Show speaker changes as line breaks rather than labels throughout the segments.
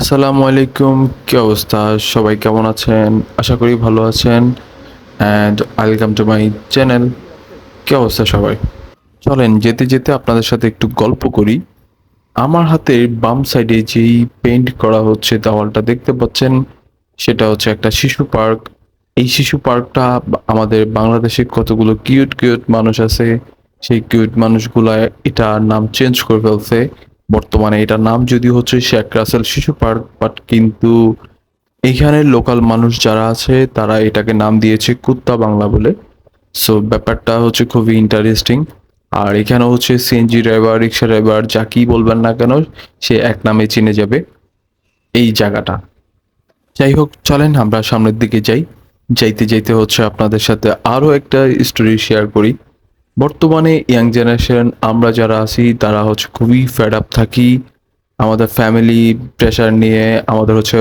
আসসালামু আলাইকুম, কি অবস্থা? সবাই কেমন আছেন? আশা করি ভালো আছেন। And welcome to my channel কি অবস্থা সবাই? চলেন, যেতে যেতে আপনাদের সাথে একটু গল্প করি। আমার হাতের বাম সাইডে যেই পেইন্ট করা হচ্ছে দেওয়ালটা দেখতে পাচ্ছেন, সেটা হচ্ছে একটা শিশু পার্ক। এই শিশু পার্কটা আমাদের বাংলাদেশে কতগুলো কিউট কিউট মানুষ আছে। সেই কিউট মানুষগুলা এটার নাম চেঞ্জ করে ফেলছে। বর্তমানে এটার নাম যদি হচ্ছে শেখ রাসেল শিশু পার্ক বাট কিন্তু এইখানে লোকাল মানুষ যারা আছে, তারা এটাকে নাম দিয়েছে কুত্তা বাংলা বলে। সো ব্যাপারটা হচ্ছে খুবই ইন্টারেস্টিং আর এখানে হচ্ছে সিএনজি ড্রাইভার রিক্সা ড্রাইভার যা কি বলবেন না কেন, সে এক নামে চিনে যাবে এই জায়গাটা। যাই হোক, চলেন আমরা সামনের দিকে যাই। যাইতে যাইতে হচ্ছে আপনাদের সাথে আরও একটা স্টোরি শেয়ার করি। বর্তমানে ইয়াং জেনারেশন আমরা যারা আছি, তারা হচ্ছে খুবই ফ্যাড আপ থাকি। আমাদের ফ্যামিলি প্রেশার নিয়ে, আমাদের হচ্ছে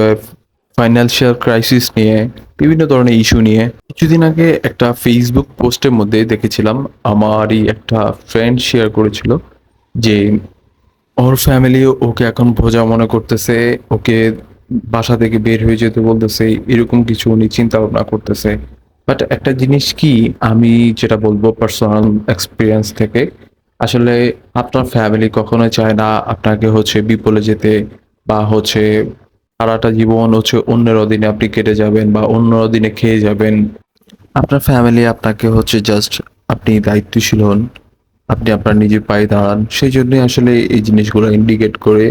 ফাইন্যান্সিয়াল ক্রাইসিস নিয়ে, বিভিন্ন ধরনের ইস্যু নিয়ে। কিছুদিন আগে একটা ফেসবুক পোস্টের মধ্যে দেখেছিলাম, আমারই একটা ফ্রেন্ড শেয়ার করেছিল যে, ওর ফ্যামিলি ওকে এখন বোঝা মনে করতেছে, ওকে বাসা থেকে বের হয়ে যেতে বলতেছে, এরকম কিছু উনি চিন্তা ভাবনা করতেছে। বাট একটা জিনিস কি, আমি যেটা বলব পার্সোনাল এক্সপিরিয়েন্স থেকে, আসলে আপনার ফ্যামিলি কখনোই চায় না আপনাকে হচ্ছে বিপলে যেতে বা হচ্ছে সারাটা জীবন হচ্ছে অন্যের অধীনে আপনি কেটে যাবেন বা অন্য অধীনে খেয়ে যাবেন। আপনার ফ্যামিলি আপনাকে হচ্ছে জাস্ট আপনি দায়িত্বশীল হন, আপনি আপনার নিজের পায়ে দাঁড়ান, সেই জন্যই আসলে এই জিনিসগুলো ইন্ডিকেট করে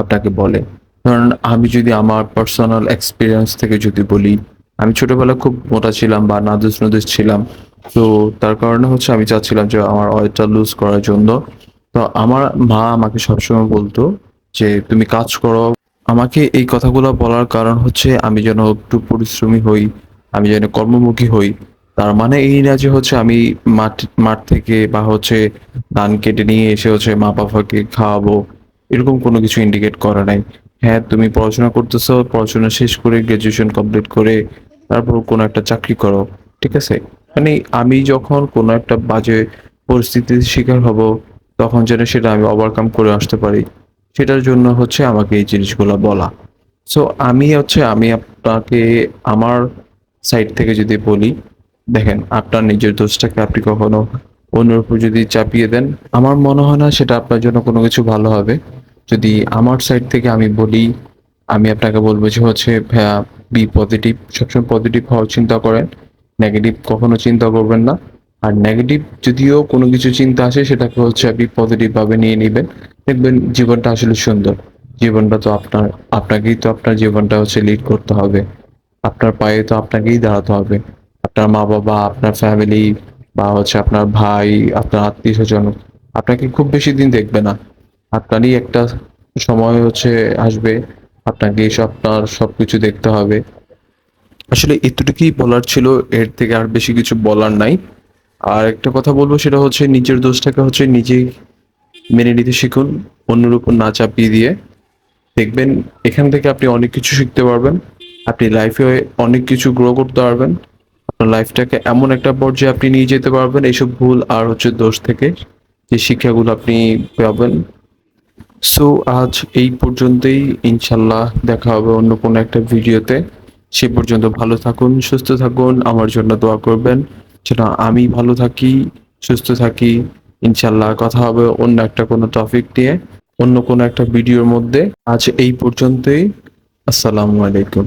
আপনাকে বলে। কারণ আমি যদি আমার পার্সোনাল এক্সপিরিয়েন্স থেকে যদি বলি আমি ছোটবেলায় খুব মোটা ছিলাম বা নাদুস নদুস ছিলাম। তো তার কারণে হচ্ছে আমি চাচ্ছিলাম যে আমার ওয়েটটা লুজ করার জন্য। তো আমার মা আমাকে সবসময় বলতো যে, তুমি কাজ করো। আমাকে এই কথাগুলো বলার কারণ হচ্ছে আমি যেন একটু পরিশ্রমী হই, আমি যেন কর্মমুখী হই। তার মানে এই না যে হচ্ছে আমি মাঠ মাঠ থেকে বা হচ্ছে ধান কেটে নিয়ে এসে হচ্ছে মা বাবাকে খাওয়াবো, এরকম কোনো কিছু ইন্ডিকেট করা নাই। হ্যাঁ তুমি পড়াশোনা করতেছো, পড়াশোনা শেষ করে গ্রাজুয়েশন কমপ্লিট করে তারপর কোনো একটা চাকরি করো, ঠিক আছে? মানে আমি যখন কোনো একটা বাজে পরিস্থিতির শিকার হব, তখন যেন সেটা আমি ওভারকাম করে আসতে পারি। সেটার জন্য হচ্ছে আমাকে এই জিনিসগুলো বলা। সো আমি হচ্ছে, আমি আপনাকে আমার সাইড থেকে যদি বলি, দেখেন, আপনার নিজের দোষটাকে আপনি কখনো অন্যের উপর যদি চাপিয়ে দেন, আমার মনে হয় না সেটা আপনার জন্য কোনো কিছু ভালো হবে। যদি আমার সাইড থেকে আমি বলি, আমি আপনাকে বলব যে হচ্ছে, ভাইয়া বি পজিটিভ, সবসময় পজিটিভ হওয়ার চিন্তা করেন। নেগেটিভ কখনো চিন্তা করবেন না। আর নেগেটিভ যদিও কোনো কিছু চিন্তা আসে, সেটাকে হচ্ছে আপনি পজিটিভ ভাবে নিয়ে নেবেন। দেখবেন জীবনটা আসলে সুন্দর। জীবনটা তো আপনার, আপনাকেই তো আপনার জীবনটা হচ্ছে লিড করতে হবে। আপনার পায়ে তো আপনাকেই দাঁড়াতে হবে। আপনার মা বাবা আপনার ফ্যামিলি বা হচ্ছে আপনার ভাই, আপনার আত্মীয় স্বজন আপনাকে খুব বেশি দিন দেখবে না। আপনারই একটা সময় হচ্ছে আসবে আপনাকে সব আপনার সবকিছু দেখতে হবে। আসলে এতটুকুই বলার ছিল, এর থেকে আর বেশি কিছু বলার নাই। আর একটা কথা বলব, সেটা হচ্ছে নিজের দোষটাকে হচ্ছে নিজেই মেনে নিতে শিখুন, অন্যের উপর না চাপিয়ে দিয়ে। দেখবেন এখান থেকে আপনি অনেক কিছু শিখতে পারবেন, আপনি লাইফে অনেক কিছু গ্রো করতে পারবেন। আপনার লাইফটাকে এমন একটা পর্যায়ে আপনি নিয়ে যেতে পারবেন, এইসব ভুল আর হচ্ছে দোষ থেকে যে শিক্ষাগুলো আপনি পাবেন। সো আজ এই পর্যন্তই। ইনশাল্লাহ দেখা হবে অন্য কোনো একটা ভিডিওতে। সে পর্যন্ত ভালো থাকুন, সুস্থ থাকুন, আমার জন্য দোয়া করবেন। যেন আমি ভালো থাকি, সুস্থ থাকি। ইনশাল্লাহ কথা হবে অন্য একটা কোনো টপিক নিয়ে, অন্য কোনো একটা ভিডিওর মধ্যে। আজ এই পর্যন্তই। আসসালামু আলাইকুম।